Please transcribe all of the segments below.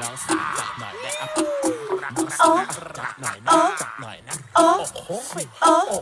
น้องสาวจับหน่อยแม่อัพรักรักรักจับหน่อยนะจัหน่อยนะ โอ้โหโอ้โห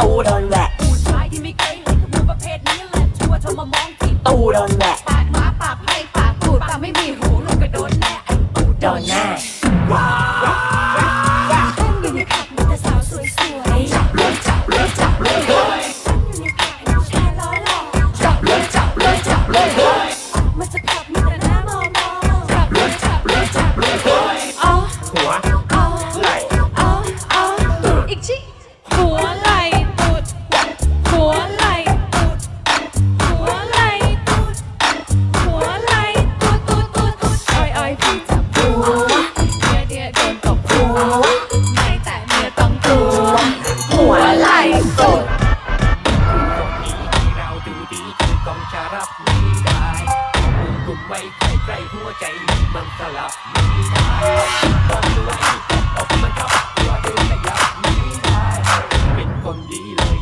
hold on that.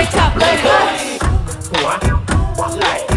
เลยจับเลยหัวไหล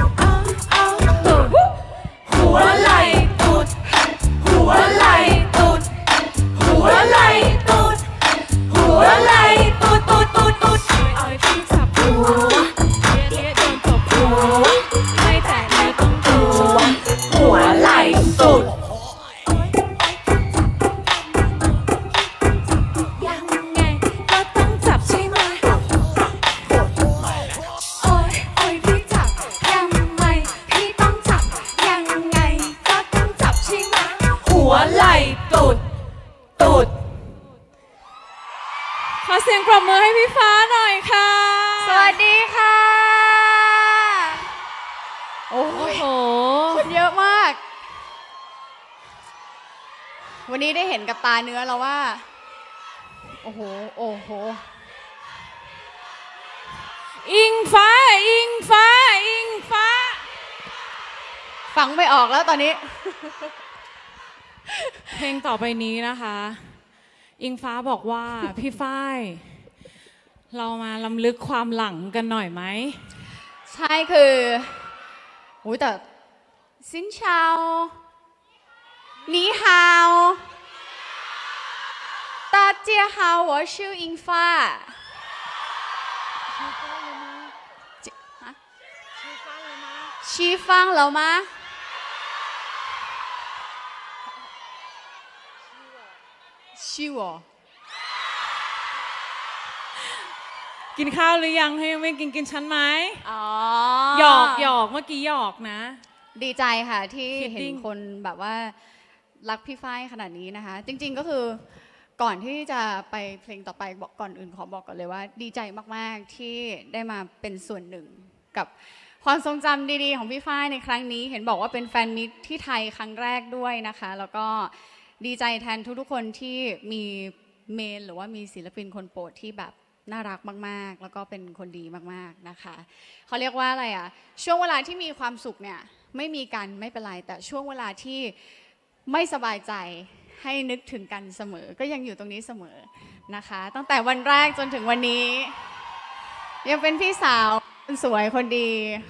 ขอเสียงปรบมือให้พี่ฟ้าหน่อยค่ะ สวัสดีค่ะ โอ้โห คนเยอะมาก วันนี้ได้เห็นกับตาเนื้อแล้วว่า โอ้โห โอ้โห อิงฟ้า อิงฟ้า อิงฟ้า ฟังไม่ออกแล้วตอนนี้ เพลงต่อไปนี้นะคะ อิงฟ้าบอกว่า พี่ฝ้าย เรามาลํำลึกความหลังกันหน่อยไหม ใช่คือโอ้แต่สินเชานีฮาวตาเจียฮาว我是อิงฟ้าชื่อฟ้าแล้วมั้ยชื่ฟ้าแล้วมั้ย ชิวกินข้าวหรือยังให้ยังไม่กินกินฉันไหมอ๋อหยอกหยอกเมื่อกี้หยอกนะ ดีใจค่ะที่เห็นคนแบบว่ารักพี่ฝ้ายขนาดนี้นะคะ จริง ๆก็คือก่อนที่จะไปเพลงต่อไปบอกก่อนอื่นขอบอกก่อนเลยว่า ดีใจมากๆที่ได้มาเป็นส่วนหนึ่งกับความทรงจำดีๆ ของพี่ฝ้ายในครั้งนี้ เห็นบอกว่าเป็นแฟนมิตรที่ไทยครั้งแรกด้วยนะคะ แล้วก็ ดีใจแทนทุกๆคนที่มีเมนหรือว่ามีศิลปินคนโปรดที่แบบน่ารักมาก ๆ แล้วก็เป็นคนดีมาก ๆ นะคะ เขาเรียกว่าอะไรอะช่วงเวลาที่มีความสุขเนี่ยไม่มีกันไม่เป็นไร แต่ช่วงเวลาที่ไม่สบายใจให้นึกถึงกันเสมอ ก็ยังอยู่ตรงนี้เสมอนะคะ ตั้งแต่วันแรกจนถึงวันนี้ ยังเป็นพี่สาวคนสวยคนดี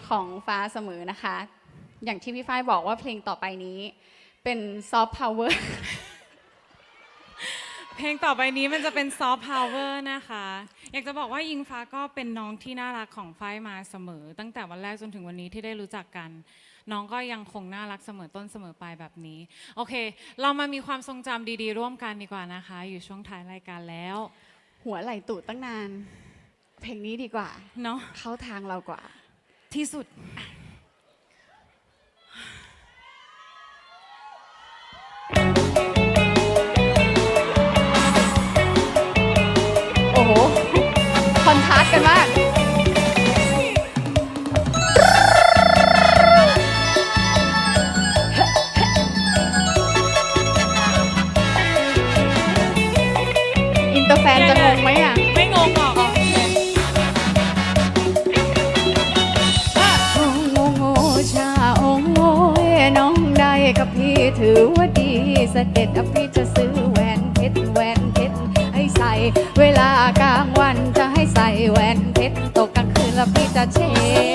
ของฟ้าเสมอนะคะ อย่างที่พี่ฝ้ายบอกว่าเพลงต่อไปนี้ เป็นซอฟต์พาวเวอร์เพลงต่อไปนี้มันจะเป็นซอฟต์พาวเวอร์นะคะ อยากจะบอกว่ายิงฟ้าก็เป็นน้องที่น่ารักของฝ้ายมาเสมอ ตั้งแต่วันแรกจนถึงวันนี้ที่ได้รู้จักกัน น้องก็ยังคงน่ารักเสมอต้นเสมอปลายแบบนี้ โอเค เรามามีความทรงจำดีๆ ร่วมกันดีกว่านะคะ อยู่ช่วงท้ายรายการแล้ว หัวไหลตูดตั้งนาน เพลงนี้ดีกว่า เนาะเข้าทางเรากว่า ที่สุด โอ้ สด็จกับพี่จะซื้อแหวนเพชรแหวนเพชรให้ใส่ เวลากลางวันจะให้ใส่แหวนเพชรตกกลางคืนแล้วพี่จะเช็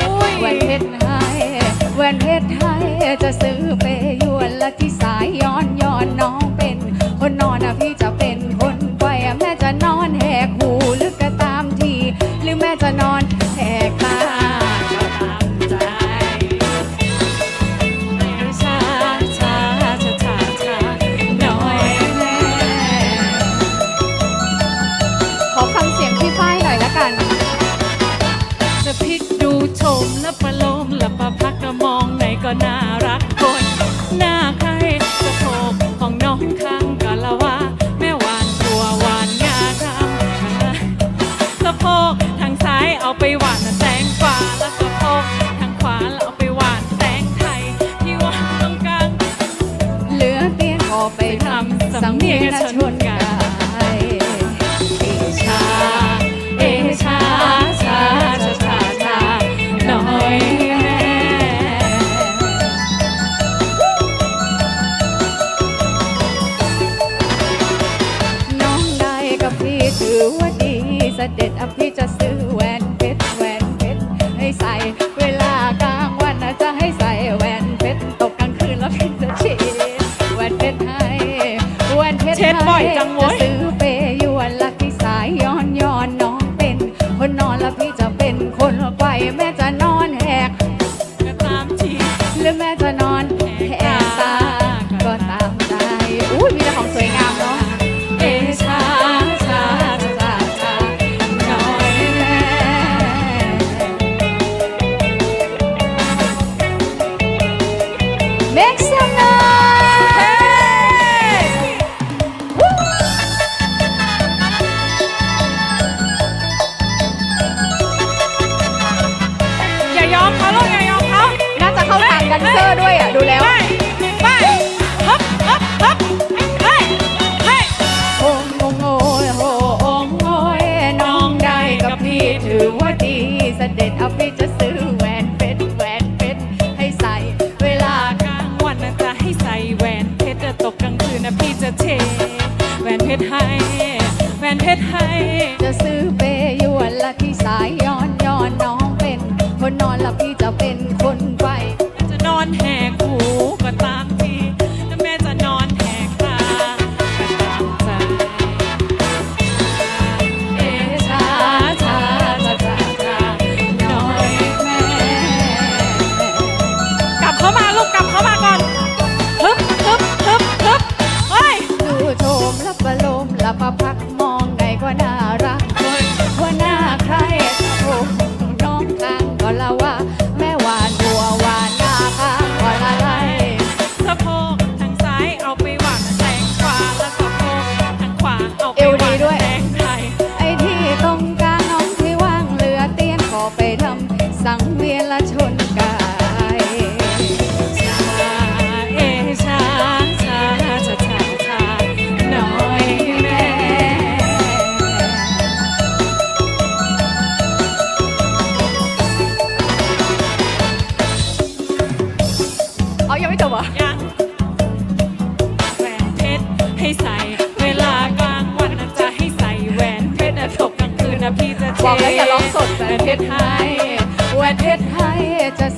ดแหวนเพชรให้แหวนเพชรให้จะซื้อเปยวนและที่สายย้อน ดูชมและประโลมและประพักก็มองไหนก็น่ารักคนหน้าใครสะโพกของน้องข้างกะละว่า แม่หวานตัวหวานงาคำสะโพกทางซ้ายเอาไปหวานแตงกวาแล้วสะโพกทางขวาแล้วเอาไปหวานแตงไทยที่หวานตรงกลางเหลือเพียงขอไปทำสำเนียงชน เสด็จอพี่จะซื้อแหวนเพชรแหวนเพชรให้ใส่เวลากลางวันนะจะให้ใส่แหวนเพชรตกกลางคืนแล้วพี่จะเช็ดแหวนเพชรให้แหวนเพชรเช็ดบ่อยจังเว้จะยซื้อเปยวนละที่สายย้อนย้อนน้องเป็นคนนอนแล้วพี่ นนอนแล้วพี่จะเป็นคนไปจะนอนแหกหู บอกแล้วอย่ร้องสดประเทศไทยประเทศไทยจะ